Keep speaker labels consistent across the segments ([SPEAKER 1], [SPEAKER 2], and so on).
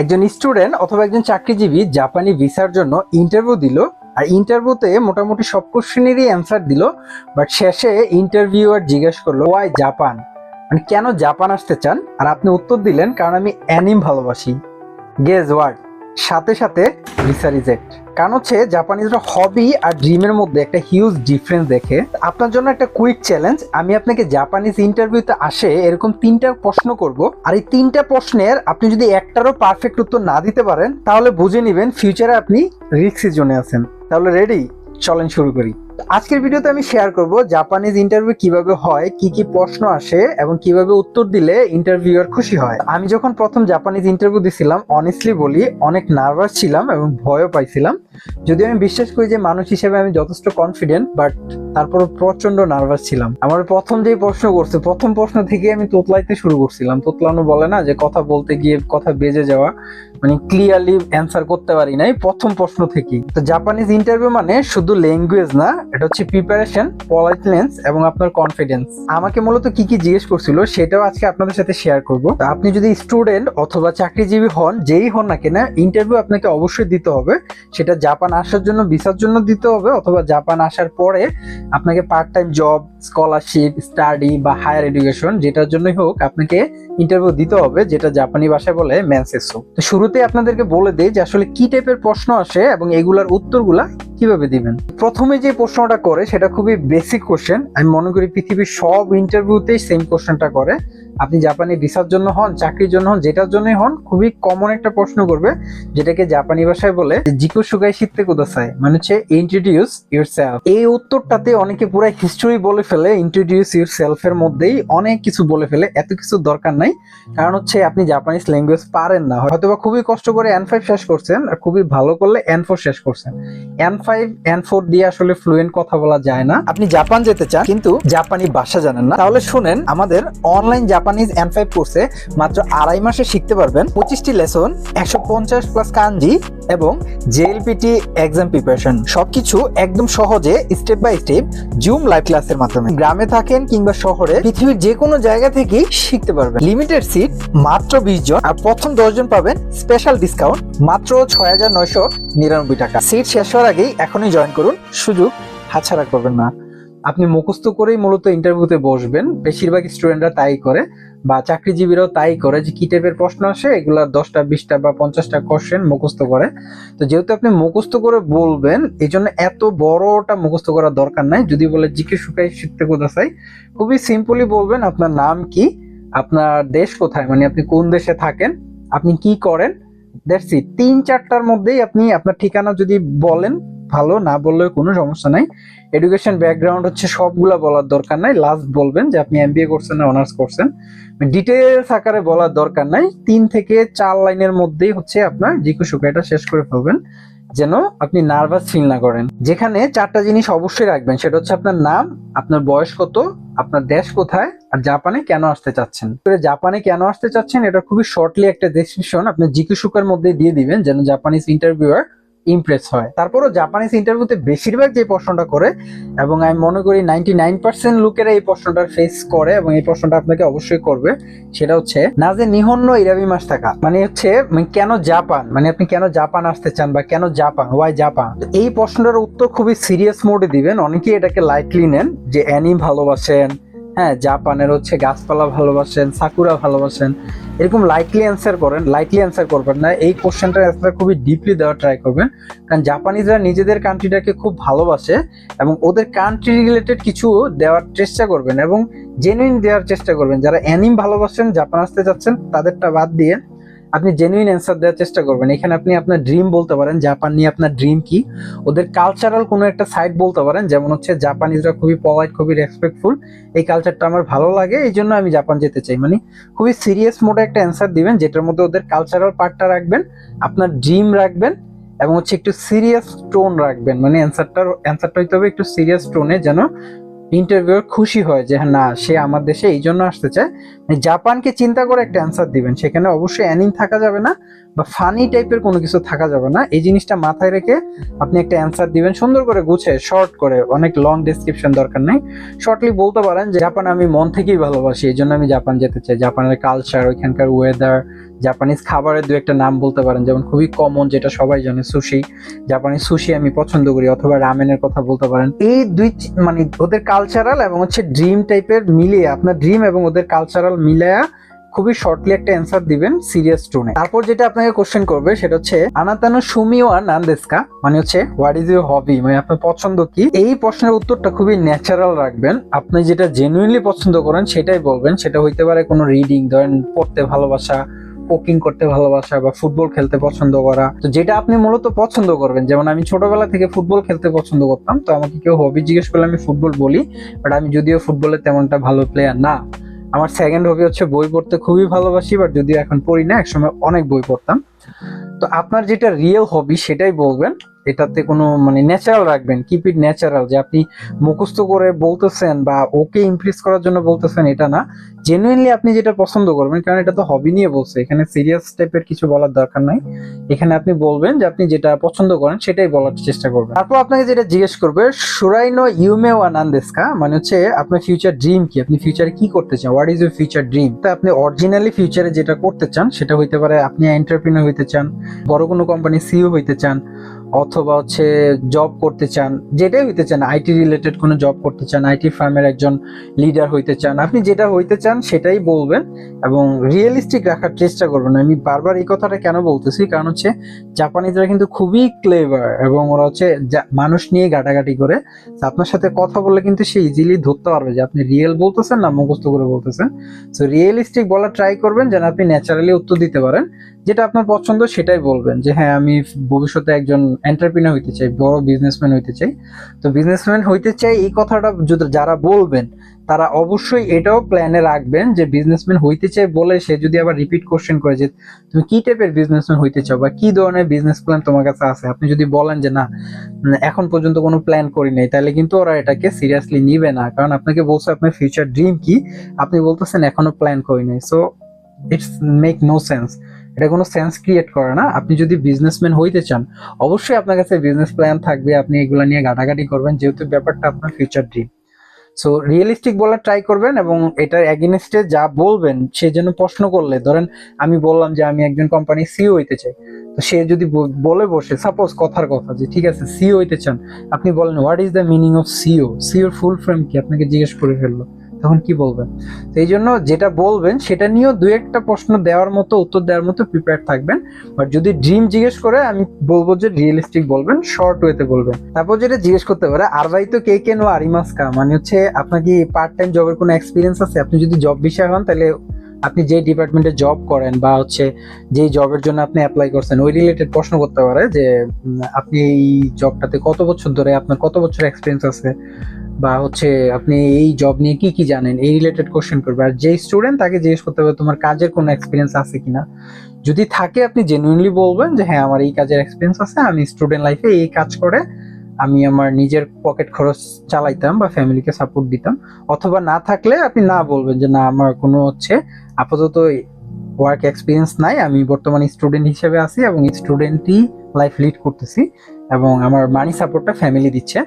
[SPEAKER 1] একজন স্টুডেন্ট অথবা একজন চাকরিজীবী জাপানি ভিসার জন্য ইন্টারভিউ দিল, আর ইন্টারভিউতে মোটামুটি সব কোশ্চেনেরই অ্যান্সার দিল বাট শেষে ইন্টারভিউয়ার জিজ্ঞেস করল, ওয়াই, জাপান? মানে কেন জাপান আসতে চান? আর আপনি উত্তর দিলেন, কারণ আমি অ্যানিম ভালোবাসি। গেজ ওয়ার্ড সাথে সাথে ভিসা রিজেক্ট কারণ হচ্ছে জাপানিজরা হবি আর ড্রিমের মধ্যে একটা হিউজ ডিফারেন্স দেখে। আপনার জন্য একটা কুইক চ্যালেঞ্জ আমি আপনাকে জাপানিজ ইন্টারভিউতে আসে এরকম তিনটা প্রশ্ন করব। আর এই তিনটা প্রশ্নের আপনি যদি একটারও পারফেক্ট উত্তর না দিতে পারেন, তাহলে বুঝে নেবেন ফিউচারে আপনি রিক্সের জন্য আছেন। তাহলে রেডি চলেন শুরু করি। আজকের ভিডিওতে আমি শেয়ার করব জাপানিজ ইন্টারভিউ কীভাবে হয়, কি কি প্রশ্ন আসে এবং কীভাবে উত্তর দিলে ইন্টারভিউয়ার খুশি হয়। আমি যখন প্রথম জাপানিজ ইন্টারভিউ দিছিলাম অনেস্টলি বলি, অনেক নার্ভাস ছিলাম এবং ভয়ও পাইছিলাম। যদি আমি বিশ্বাস করি যে মানুষ হিসেবে আমি যথেষ্ট কনফিডেন্ট বাট তারপর প্রচণ্ড নার্ভাস ছিলাম। আমার প্রথম যে প্রশ্ন করছে, প্রথম প্রশ্ন থেকে আমি তোতলাইতে শুরু করছিলাম। তোতলানো বলে না যে কথা বলতে গিয়ে কথা বেজে যাওয়া মানে ক্লিয়ারলি অ্যান্সার করতে পারি নাই প্রথম প্রশ্ন থেকেই। তো জাপানিজ ইন্টারভিউ মানে শুধু ল্যাঙ্গুয়েজ না এটা হচ্ছে প্রিপারেশন পলাইটনেস এবং আপনার কনফিডেন্স আমাকে মূলত কি কি জিজ্ঞেস করছিল সেটাও আজকে আপনাদের সাথে শেয়ার করব। আপনি যদি স্টুডেন্ট অথবা চাকরিজীবী হন, যেই হন না কেন ইন্টারভিউ আপনাকে অবশ্যই দিতে হবে। সেটা জাপান আসার জন্য ভিসার জন্য দিতে হবে অথবা জাপান আসার পরে আপনাকে part time job scholarship study বা হায়ার এডুকেশন যেটার জন্যই হোক আপনাকে ইন্টারভিউ দিতে হবে, যেটা জাপানি ভাষায় বলে ম্যানসেসো তো শুরুতে আপনাদেরকে বলে দেয় যে আসলে কি টাইপের প্রশ্ন আসে এবং এগুলার উত্তরগুলা কীভাবে দিবেন। প্রথমে যে প্রশ্নটা করে সেটা খুবই বেসিক কোশ্চেন আমি মনে করি পৃথিবীর সব ইন্টারভিউতেই সেম কোশ্চেনটা করে। আপনি জাপানি ভিসার জন্য হন, চাকরির জন্য হন, যেটার জন্যই হন, খুবই কমন একটা প্রশ্ন করবে, যেটাকে জাপানি ভাষায় বলে জিকো সুগাই শিখতে কোদাসাই মানে হচ্ছে ইন্ট্রোডিউস ইউর এই উত্তরটাতে অনেকে পুরো হিস্টোরি বলে ফেলে ইন্ট্রোডিউস ইউর সেলফ এর মধ্যেই অনেক কিছু বলে ফেলে, এত কিছু দরকার নাই। কারণ হচ্ছে আপনি জাপানিজ ল্যাঙ্গুয়েজ পারেন না। হয়তোবা খুবই কষ্ট করে এন ফাইভ শেষ করছেন, আর খুবই ভালো করলে এন ফোর শেষ করছেন। এন ফাইভ এন ফোর দিয়ে আসলে ফ্লুয়েন্ট কথা বলা যায় না। আপনি জাপান যেতে চান, কিন্তু জাপানি ভাষা জানেন না। তাহলে শুনেন আমাদের অনলাইন জাপানিজ এন ফাইভ কোর্সে মাত্র আড়াই মাসে শিখতে পারবেন পঁচিশটি লেসন একশো পঞ্চাশ প্লাস কাঞ্জি এবং জেএলপিটি এক্সাম প্রিপারেশন সবকিছু একদম সহজে step by step zoom live ক্লাসের মাধ্যমে। গ্রামে থাকেন কিংবা শহরে, পৃথিবীর যে কোনো জায়গা থেকেই শিখতে পারবেন। লিমিটেড সিট মাত্র বিশ জন, আর প্রথম দশ জন পাবেন স্পেশাল ডিসকাউন্ট মাত্র ছয় হাজার নয়শো নিরানব্বই টাকা। সিট শেষ হওয়ার আগেই এখনই জয়েন করুন। সুযোগ হাতছাড়া করবেন না। আপনি মুখস্থ করেই মূলত ইন্টারভিউতে বসবেন। বেশিরভাগ স্টুডেন্টরা তাই করে বা চাকরিজীবীরাও তাই করে যে কি টাইপের প্রশ্ন আসে, এগুলা দশটা, বিশটা বা পঞ্চাশটা কোশ্চেন মুখস্থ করে। তো যেহেতু আপনি মুখস্থ করে বলবেন এই জন্য এত বড়টা মুখস্থ করার দরকার নাই। যদি বলে, জিকে শুকাই শিখতে কোথা চাই? খুবই সিম্পলি বলবেন, আপনার নাম কি? আপনার দেশ কোথায়? মানে আপনি কোন দেশে থাকেন? আপনি কি করেন? ইট তিন চারটার মধ্যেই আপনি আপনার ঠিকানা যদি বলেন ভালো, না বললেও কোনো সমস্যা নাই। এডুকেশন ব্যাকগ্রাউন্ড হচ্ছে সবগুলা বলার দরকার নাই। লাস্ট বলবেন যে আপনি এমবিএ করছেন না অনার্স করছেন। ডিটেলস আকারে বলার দরকার নাই। তিন থেকে চার লাইনের মধ্যেই হচ্ছে আপনার জিকু শুকাইটা শেষ করে ফেলবেন। যেন আপনি নার্ভাস ফিল না করেন। যেখানে চারটা জিনিস অবশ্যই রাখবেন, সেটা হচ্ছে আপনার নাম, আপনার বয়স কত, আপনার দেশ কোথায়, আর জাপানে কেন আসতে চাচ্ছেন। জাপানে কেন আসতে চাচ্ছেন, এটা খুবই শর্টলি একটা ডেসক্রিপশন আপনি জিকু শুকার মধ্যে দিয়ে দিবেন, যেন জাপানিজ ইন্টারভিউয়ার ইমপ্রেস হয়। তারপরও জাপানিজ ইন্টারভিউতে বেশিরভাগ যে প্রশ্নটা করে, এবং আমি মনে করি নাইনটি নাইন পার্সেন্ট লোকেরা এই প্রশ্নটা ফেস করে, এবং এই প্রশ্নটা আপনাকে অবশ্যই করবে। সেটা হচ্ছে, না যে নিহন্য ইরাবি মাস থাকা মানে হচ্ছে মানে কেন জাপান মানে আপনি কেন জাপান আসতে চান, বা কেন জাপান ওয়াই জাপান? এই প্রশ্নটার উত্তর খুবই সিরিয়াস মোডে দিবেন, অনেকেই এটাকে লাইটলি নেন, যে অ্যানি ভালোবাসেন হ্যাঁ জাপানের হচ্ছে গাছপালা ভালোবাসেন সাকুরা ভালোবাসেন, এরকম লাইটলি অ্যান্সার করেন লাইটলি অ্যান্সার করবেন না। এই কোশ্চেনটার অ্যান্সার খুবই ডিপলি দেওয়ার ট্রাই করবেন। কারণ জাপানিজরা নিজেদের কান্ট্রিটাকে খুব ভালোবাসে এবং ওদের কান্ট্রি রিলেটেড কিছু দেওয়ার চেষ্টা করবেন এবং জেনুইন দেওয়ার চেষ্টা করবেন। যারা অ্যানিম ভালোবাসেন জাপান আসতে চাচ্ছেন তাদেরটা বাদ দিয়ে আপনি জেনুইন অ্যান্সার দেওয়ার চেষ্টা করবেন। এখানে আপনি আপনার ড্রিম বলতে পারেন জাপান নিয়ে আপনার ড্রিম কি? ওদের কালচারাল কোনো একটা সাইড বলতে পারেন, যেমন হচ্ছে জাপানিজরা খুবই পলাইট খুবই রেসপেক্টফুল এই কালচারটা আমার ভালো লাগে, এই জন্য আমি জাপান যেতে চাই। মানে খুবই সিরিয়াস মোডে একটা অ্যান্সার দিবেন, যেটার মধ্যে ওদের কালচারাল পার্টটা রাখবেন, আপনার ড্রিম রাখবেন, এবং হচ্ছে একটু সিরিয়াস টোন রাখবেন। মানে অ্যান্সারটার অ্যান্সারটা হইতে হবে একটু সিরিয়াস টোনে যেন ইন্টারভিউর খুশি হয় যে হ্যাঁ না, সে আমার দেশে এই জন্য আসতে চায়। জাপানকে চিন্তা করে একটা অ্যান্সার দিবেন। সেখানে অবশ্যই অ্যানিং থাকা যাবে না বা ফানি টাইপের কোনো কিছু থাকা যাবে না। এই জিনিসটা মাথায় রেখে আপনি একটা অ্যান্সার দিবেন, সুন্দর করে গুছে শর্ট করে, অনেক লং ডেসক্রিপশন দরকার নেই। শর্টলি বলতে পারেন যে, জাপান আমি মন থেকেই ভালোবাসি, এই জন্য আমি জাপান যেতে চাই। জাপানের কালচার ওইখানকার ওয়েদার জাপানিজ খাবারের দু একটা নাম বলতে পারেন, যেমন খুবই কমন যেটা সবাই জানে সুশি জাপানিজ সুশি আমি পছন্দ করি, অথবা রামেনের কথা বলতে পারেন। এই দুই মানে ওদের কালচারাল এবং হচ্ছে ড্রিম টাইপের মিলিয়ে আপনার ড্রিম এবং ওদের কালচারাল মিলায়া খুবই শর্টলি একটা অ্যান্সার দিবেন সিরিয়াস টোনে তারপর যেটা আপনাকে কোশ্চেন করবে, সেটা হচ্ছে, আনাতানো সুমিওয়া নান্দেস্কা মানে হচ্ছে হোয়াট ইজ ইউর হবি মানে আপনার পছন্দ কি? এই প্রশ্নের উত্তরটা খুবই ন্যাচারাল রাখবেন। আপনি যেটা জেনুইনলি পছন্দ করেন, সেটাই বলবেন। সেটা হইতে পারে কোনো রিডিং ধরেন পড়তে ভালোবাসা কুকিং করতে ভালোবাসা, বা ফুটবল খেলতে পছন্দ করা। তো যেটা আপনি মূলত পছন্দ করবেন, যেমন আমি ছোটবেলা থেকে ফুটবল খেলতে পছন্দ করতাম, তো আমাকে কেউ হবি জিজ্ঞেস করলে আমি ফুটবল বলি বাট আমি যদিও ফুটবলে তেমনটা ভালো প্লেয়ার না। আমার সেকেন্ড হবি হচ্ছে বই পড়তে খুবই ভালোবাসি বাট যদি এখন পড়ি না, একসময় অনেক বই পড়তাম। তো আপনার যেটা রিয়েল হবি সেটাই বলবেন। এটাতে কোনো মানে ন্যাচারাল রাখবেন কিপ ইট ন্যাচারাল যে আপনি মুখস্থ করে বলতেছেন বা ওকে ইমপ্রেস করার জন্য বলতেছেন এটা না। জেনুইনলি আপনি যেটা পছন্দ করবেন, কারণ এটা তো হবি নিয়ে বলছে, এখানে সিরিয়াস টাইপের কিছু বলার দরকার নাই। এখানে আপনি বলবেন যে আপনি যেটা পছন্দ করেন সেটাই বলার চেষ্টা করবেন। তারপর আপনাকে যেটা জিজ্ঞেস করবে সুরাইনো ইউমে ওয়ানান্দেস্কা মানে হচ্ছে আপনার ফিউচার ড্রিম কি? আপনি ফিউচারে কি করতে চান? What is your future dream তা আপনি অরিজিনালি ফিউচারে যেটা করতে চান, সেটা হইতে পারে আপনি এন্টারপ্রিনার হইতে চান, বড় কোনো কোম্পানি সিইও হইতে চান অথবা হচ্ছে জব করতে চান, যেটাই হইতে চান আইটি রিলেটেড কোনো জব করতে চান আইটি ফার্মের একজন লিডার হইতে চান, আপনি যেটা হইতে চান সেটাই বলবেন এবং রিয়েলিস্টিক রাখার চেষ্টা করবেন। আমি বারবার এই কথাটা কেন বলতেছি? কারণ হচ্ছে জাপানিজরা কিন্তু খুবই ক্লেভার এবং ওরা হচ্ছে মানুষ নিয়ে ঘাটাঘাটি করে। আপনার সাথে কথা বললে কিন্তু সে ইজিলি ধরতে পারবে যে আপনি রিয়েল বলতেছেন না মুখস্থ করে বলতেছেন। সো রিয়েলিস্টিক বলা ট্রাই করবেন যেন আপনি ন্যাচারালি উত্তর দিতে পারেন। যেটা আপনার পছন্দ সেটাই বলবেন যে হ্যাঁ আমি ভবিষ্যতে একজন এন্টারপ্রিনার হইতে চাই, বড় বিজনেসম্যান হইতে চাই। তো বিজনেসম্যান হইতে চাই এই কথাটা যারা বলবেন, তারা অবশ্যই এটাও প্ল্যানে রাখবেন যে বিজনেসম্যান হইতে চাই বলে সে যদি আবার রিপিট কোশ্চেন করে যে, তুমি কি টাইপের বিজনেসম্যান হইতে চাও বা কি ধরনের বিজনেস প্ল্যান তোমার কাছে আছে? আপনি যদি বলেন যে, না এখন পর্যন্ত কোনো প্ল্যান করি নাই, তাহলে কিন্তু ওরা এটাকে সিরিয়াসলি নিবে না। কারণ আপনাকে বলছে, আপনার ফিউচার ড্রিম কি? আপনি বলতেছেন, এখনও প্ল্যান করি নাই। So it's make no sense এটা কোনো সেন্স ক্রিয়েট করে না। আপনি যদি বিজনেসম্যান হইতে চান, অবশ্যই আপনার কাছে বিজনেস প্ল্যান থাকবে। আপনি এগুলো নিয়ে ঘাটাঘাটি করবেন, যেহেতু ব্যাপারটা আপনার ফিউচার ড্রিম সো রিয়েলিস্টিক বলার ট্রাই করবেন এবং এটার এগেনস্টে যা বলবেন, সে যেন প্রশ্ন করলে, ধরেন আমি বললাম যে আমি একজন কোম্পানি সিও হইতে চাই, তো সে যদি বলে বসে সাপোজ কথার কথা যে, ঠিক আছে সিও হইতে চান। আপনি বলেন what is the meaning of CEO sure full frame কি? আপনাকে জিজ্ঞেস করে ফেলল। তখন কি বলবেন তো এই জন্য যেটা বলবেন, সেটা নিয়েও দু একটা প্রশ্ন দেওয়ার মতো, উত্তর দেওয়ার মতো প্রিপেয়ার থাকবেন। বাট যদি ড্রিম জিজ্ঞেস করে, আমি বলব যে রিয়েলিস্টিক বলবেন শর্ট ওয়েতে বলবেন। তারপর যেটা জিজ্ঞেস করতে পারে আর ভাই তো কে কেন আরিমাস কা মানে হচ্ছে, আপনার কি পার্ট টাইম জবের কোনো এক্সপিরিয়েন্স আছে? আপনি যদি জব বিষয় হন, তাহলে আপনি যে ডিপার্টমেন্টে জব করেন বা হচ্ছে যে জবের জন্য আপনি অ্যাপ্লাই করছেন, ওই রিলেটেড প্রশ্ন করতে পারে যে আপনি এই জবটাতে কত বছর ধরে, আপনার কত বছর এক্সপিরিয়েন্স আছে? বা হচ্ছে আপনি এই জব নিয়ে কি কি জানেন? এই রিলেটেড কোশ্চেন করবে। আর যে স্টুডেন্ট তাকে জিজ্ঞেস করতে হবে, তোমার কাজের কোনো এক্সপিরিয়েন্স আছে কিনা? যদি থাকে, আপনি জেনুইনলি বলবেন যে হ্যাঁ আমার এই কাজের এক্সপিরিয়েন্স আছে। আমি স্টুডেন্ট লাইফে এই কাজ করে আমি আমার নিজের পকেট খরচ চালাইতাম বা ফ্যামিলিকে সাপোর্ট দিতাম। অথবা না থাকলে আপনি না বলবেন যে, না, আমার কোনো হচ্ছে আপাতত ওয়ার্ক এক্সপিরিয়েন্স নাই। আমি বর্তমানে স্টুডেন্ট হিসেবে আছি এবং স্টুডেন্টই লাইফ লিড করতেছি এবং আমার মানি সাপোর্টটা ফ্যামিলি দিচ্ছে।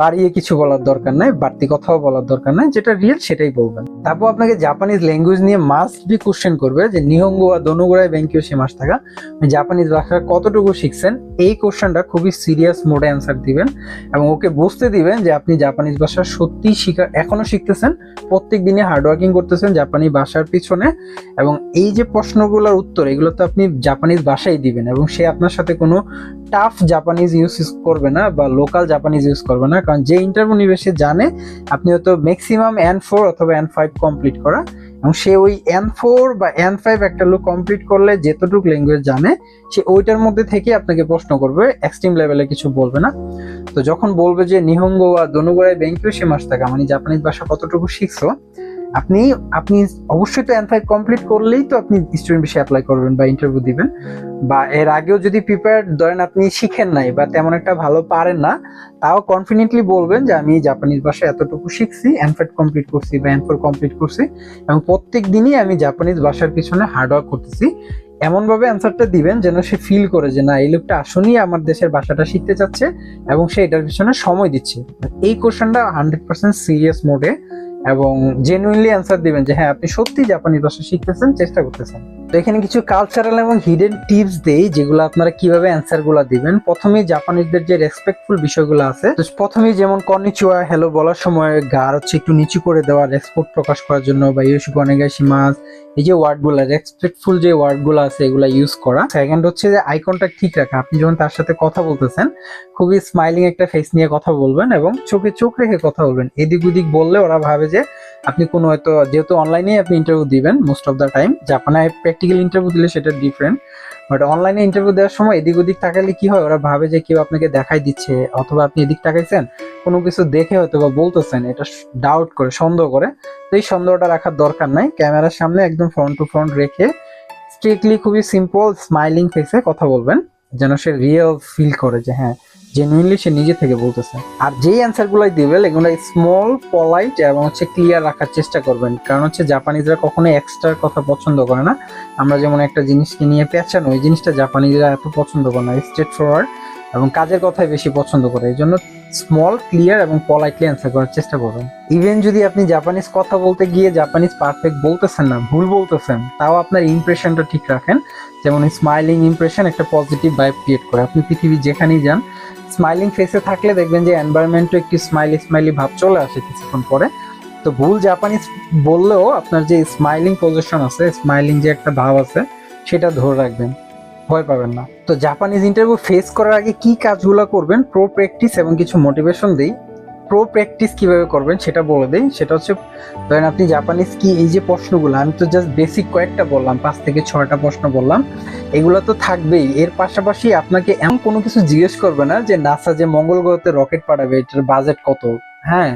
[SPEAKER 1] বাড়িয়ে কিছু বলার দরকার নাই, বাড়তি কথাও বলার দরকার নাই, যেটা রিয়েল সেটাই বলবেন। তারপর আপনাকে জাপানিজ ল্যাঙ্গুয়েজ নিয়ে মাস্ট বি কোশ্চেন করবে যে নিহঙ্গো বা দনুগুড়ায় ব্যাংকিও সে মাস থাকা। জাপানিজ ভাষা কতটুকু শিখছেন, এই কোশ্চেনটা খুবই সিরিয়াস মোডে অ্যান্সার দিবেন এবং ওকে বুঝতে দিবেন যে আপনি জাপানিজ ভাষা সত্যি শিখা এখনও শিখতেছেন, প্রত্যেক দিনে হার্ডওয়ার্কিং করতেছেন জাপানি ভাষার পিছনে এবং এই যে প্রশ্নগুলোর উত্তর, এগুলো তো আপনি জাপানিজ ভাষাই দিবেন এবং সে আপনার সাথে কোনো টাফ জাপানিজ ইউজ করবে না বা লোকাল জাপানিজ ইউজ করবে না। কারণ যে ইন্টারভিউ নিবে, সে জানে আপনি হয়তো ম্যাক্সিমাম এন ফোর অথবা এন ফাইভ কমপ্লিট করা। এবং সে ওই এন ফোর বা এন ফাইভ একটা লোক কমপ্লিট করলে যেতটুকু ল্যাঙ্গুয়েজ জানে, সে ওইটার মধ্যে থেকে আপনাকে প্রশ্ন করবে এক্সট্রিম লেভেলে কিছু বলবে না। তো যখন বলবে যে নিহঙ্গ বা দনুগড়ায় ব্যাংকিও সে মাস থাকে মানে জাপানিজ ভাষা কতটুকু শিখছো আপনি আপনি অবশ্যই তো এন ফাইভ কমপ্লিট করলেই তো আপনি স্টুডেন্ট বিষয়ে অ্যাপ্লাই করবেন বা ইন্টারভিউ দিবেন। বা এর আগেও যদি প্রিপেয়ার ধরেন আপনি শিখেন নাই বা তেমন একটা ভালো পারেন না, তাও কনফিডেন্টলি বলবেন যে আমি জাপানিজ ভাষা এতটুকু শিখছি এনফেড কমপ্লিট করছি বা এনফোর কমপ্লিট করছি এবং প্রত্যেক দিনই আমি জাপানিজ ভাষার পিছনে হার্ডওয়ার্ক করতেছি। এমন ভাবে অ্যান্সারটা দিবেন যেন সে ফিল করে যে না, এই লোকটা আসলেই আমার দেশের ভাষাটা শিখতে চাচ্ছে এবং সে এটার পিছনে সময় দিচ্ছে। এই কোশ্চেনটা হান্ড্রেড পার্সেন্ট সিরিয়াস মোডে এবং জেনুইনলি অ্যান্সার দিবেন যে হ্যাঁ আপনি সত্যি জাপানি ভাষা শিখতেছেন, চেষ্টা করতেছেন। তো এখানে কিছু কালচারাল এবং হিডেন টিপস দেই, যেগুলো আপনারা কীভাবে অ্যান্সারগুলা দিবেন। প্রথমেই জাপানিজদের যে রেসপেক্টফুল বিষয়গুলো আছে, তো প্রথমেই যেমন কর্নিচুয়া হ্যালো বলার সময় গার হচ্ছে, একটু নিচু করে দেওয়া রেসপেক্ট প্রকাশ করার জন্য, বা ইউসু গনেগাশি মাছ এই যে ওয়ার্ডগুলো রেসপেক্টফুল যে ওয়ার্ডগুলো আছে, এগুলো ইউজ করা। সেকেন্ড হচ্ছে যে আই ঠিক রাখা। আপনি যখন তার সাথে কথা বলতেছেন, খুবই স্মাইলিং একটা ফেস নিয়ে কথা বলবেন এবং চোখে চোখ রেখে কথা বলবেন। এদিক ওদিক বললে ওরা ভাবে যে আপনি কোনো হয়তো, যেহেতু অনলাইনে আপনি ইন্টারভিউ দিবেন মোস্ট অফ দ্য টাইম জাপানে প্র্যাকটিক্যাল ইন্টারভিউ দিলে সেটা ডিফারেন্ট বাট অনলাইনে ইন্টারভিউ দেওয়ার সময় এদিক ওদিক তাকালে কি হয়, ওরা ভাবে যে কেউ আপনাকে দেখাই দিচ্ছে, অথবা আপনি এদিক তাকাইছেন, কোনো কিছু দেখে হয়তো বা বলতেছেন, এটা ডাউট করে, সন্দেহ করে, তো এই সন্দেহটা রাখার দরকার নাই, ক্যামেরার সামনে একদম ফ্রন্ট টু ফ্রন্ট রেখে স্ট্রিক্টলি খুবই সিম্পল স্মাইলিং ফেসে কথা বলবেন, যেন সে রিয়েল ফিল করে যে হ্যাঁ জেনুইনলি সে নিজে থেকে বলতেছে। আর যেই অ্যান্সারগুলো দিবে, এগুলো স্মল পলাইট এবং হচ্ছে ক্লিয়ার রাখার চেষ্টা করবেন। কারণ হচ্ছে জাপানিজরা কখনো এক্সট্রার কথা পছন্দ করে না। আমরা যেমন একটা জিনিসকে নিয়ে পেঁচানো ওই জিনিসটা জাপানিজরা এত পছন্দ করে না স্ট্রেট ফরওয়ার্ড এবং কাজের কথাই বেশি পছন্দ করে। এই জন্য স্মল ক্লিয়ার এবং পলাইটলি অ্যান্সার করার চেষ্টা করবেন ইভেন যদি আপনি জাপানিজ কথা বলতে গিয়ে জাপানিজ পারফেক্ট বলতেছেন না, ভুল বলতেছেন, তাও আপনার ইমপ্রেশনটা ঠিক রাখেন। যেমন স্মাইলিং ইমপ্রেশন একটা পজিটিভ ভাইব ক্রিয়েট করে। আপনি পৃথিবী যেখানেই যান স্মাইলিং ফেসে থাকলে দেখবেন যে এনভায়রনমেন্টও একটু স্মাইলি স্মাইলি ভাব চলে আসে কিছুক্ষণ পরে। তো ভুল জাপানিজ বললেও আপনার যে স্মাইলিং পজিশন আছে স্মাইলিং যে একটা ভাব আছে, সেটা ধরে রাখবেন। ভয় পাবেন না। তো জাপানিজ ইন্টারভিউ ফেস করার আগে কি কাজগুলো করবেন প্রো প্র্যাকটিস এবং কিছু মোটিভেশন দিই। প্রো প্র্যাকটিস কীভাবে করবেন সেটা বলে দিই। সেটা হচ্ছে, ধরেন আপনি জাপানিজ কি, এই যে প্রশ্নগুলো, আমি তো জাস্ট বেসিক কয়েকটা বললাম, পাঁচ থেকে ছয়টা প্রশ্ন বললাম। এগুলো তো থাকবেই। এর পাশাপাশি আপনাকে এমন কোনো কিছু জিজ্ঞেস করবে না যে নাসা যে মঙ্গল গ্রহতে রকেট পাঠাবে, এটার বাজেট কত? হ্যাঁ?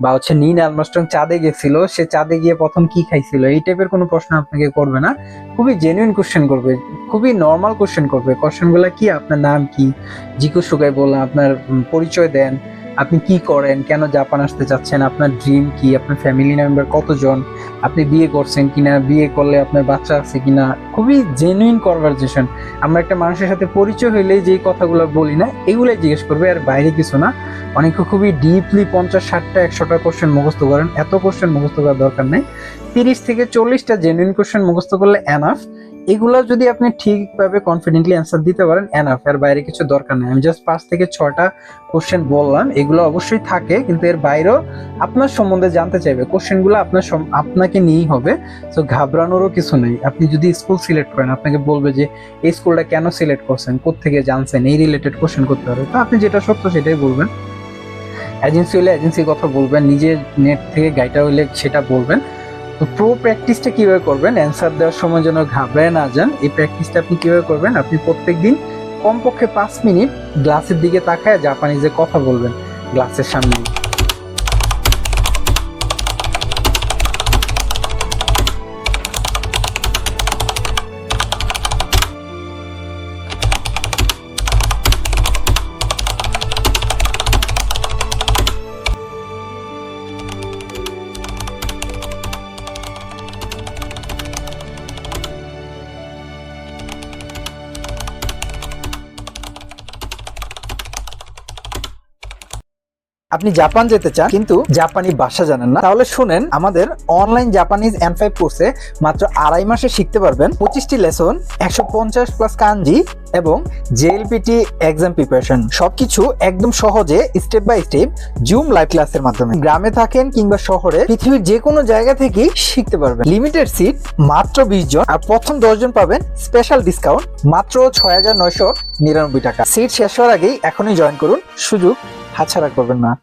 [SPEAKER 1] বা হচ্ছে নীল আর্মস্ট্রং চাঁদে গেছিল, সে চাঁদে গিয়ে প্রথম কি খাইছিল? এই টাইপের কোনো প্রশ্ন আপনাকে করবে না। খুবই জেনুইন কোশ্চেন করবে, খুবই নর্মাল কোশ্চেন করবে। কোশ্চেনগুলো কি? আপনার নাম কি? জিকু সুগাই বললাম, আপনার পরিচয় দেন। আপনি কি করেন? কেন জাপান আসতে চাচ্ছেন? আপনার ড্রিম কি? আপনার ফ্যামিলি মেম্বার কতজন? আপনি বিয়ে করছেন কিনা? বিয়ে করলে আপনার বাচ্চা আছে কিনা? খুবই জেনুইন কনভারজেশন আমরা একটা মানুষের সাথে পরিচয় হইলেই যেই কথাগুলো বলি না, এগুলাই জিজ্ঞেস করবে। আর বাইরে কিছু না। অনেকে খুবই ডিপলি পঞ্চাশ, ষাটটা, একশোটা কোশ্চেন মুখস্থ করেন। এত কোশ্চেন মুখস্থ করার দরকার নেই। তিরিশ থেকে চল্লিশটা জেনুইন কোশ্চেন মুখস্থ করলে এনাফ এগুলো যদি আপনি ঠিকভাবে কনফিডেন্টলি অ্যান্সার দিতে পারেন এনাফ এর বাইরে কিছু দরকার নেই। আমি জাস্ট পাঁচ থেকে ছটা কোশ্চেন বললাম, এগুলো অবশ্যই থাকে, কিন্তু এর বাইরেও আপনার সম্বন্ধে জানতে চাইবে। কোশ্চেনগুলো আপনার আপনাকে নিয়েই হবে তো ঘাবড়ানোরও কিছু নেই। আপনি যদি স্কুল সিলেক্ট করেন, আপনাকে বলবে যে, এই স্কুলটা কেন সিলেক্ট করছেন? কোথেকে জানছেন? এই রিলেটেড কোশ্চেন করতে হবে তো আপনি যেটা সত্য সেটাই বলবেন। এজেন্সি হলে এজেন্সির কথা বলবেন, নিজের নেট থেকে গাইটা হলে সেটা বলবেন। তো প্রো প্র্যাকটিসটা কীভাবে করবেন? অ্যান্সার দেওয়ার সময় যেন ঘাবড়ায় না যান। এই প্র্যাকটিসটা আপনি কীভাবে করবেন? আপনি প্রত্যেক দিন কমপক্ষে পাঁচ মিনিট গ্লাসের দিকে তাকায় জাপানিজে কথা বলবেন গ্লাসের সামনে। আপনি জাপান যেতে চান, কিন্তু জাপানি ভাষা জানেন না, তাহলে শুনেন, আমাদের অনলাইন জাপানিজ এন ফাইভ কোর্সে মাত্র আড়াই মাসে শিখতে পারবেন পঁচিশটি লেসন একশো পঞ্চাশ প্লাস কাঞ্জি এবং জেএলপিটি এক্সাম প্রিপারেশন সবকিছু একদম সহজে step by step zoom live ক্লাসের মাধ্যমে। গ্রামে থাকেন কিংবা শহরে, পৃথিবীর যে কোনো জায়গা থেকেই শিখতে পারবেন। লিমিটেড সিট মাত্র বিশ জন, আর প্রথম দশ জন পাবেন স্পেশাল ডিসকাউন্ট মাত্র ছয় হাজার নয়শো নিরানব্বই টাকা। সিট শেষ হওয়ার আগেই এখনই জয়েন করুন, সুযোগ হাতছাড়া করবেন না।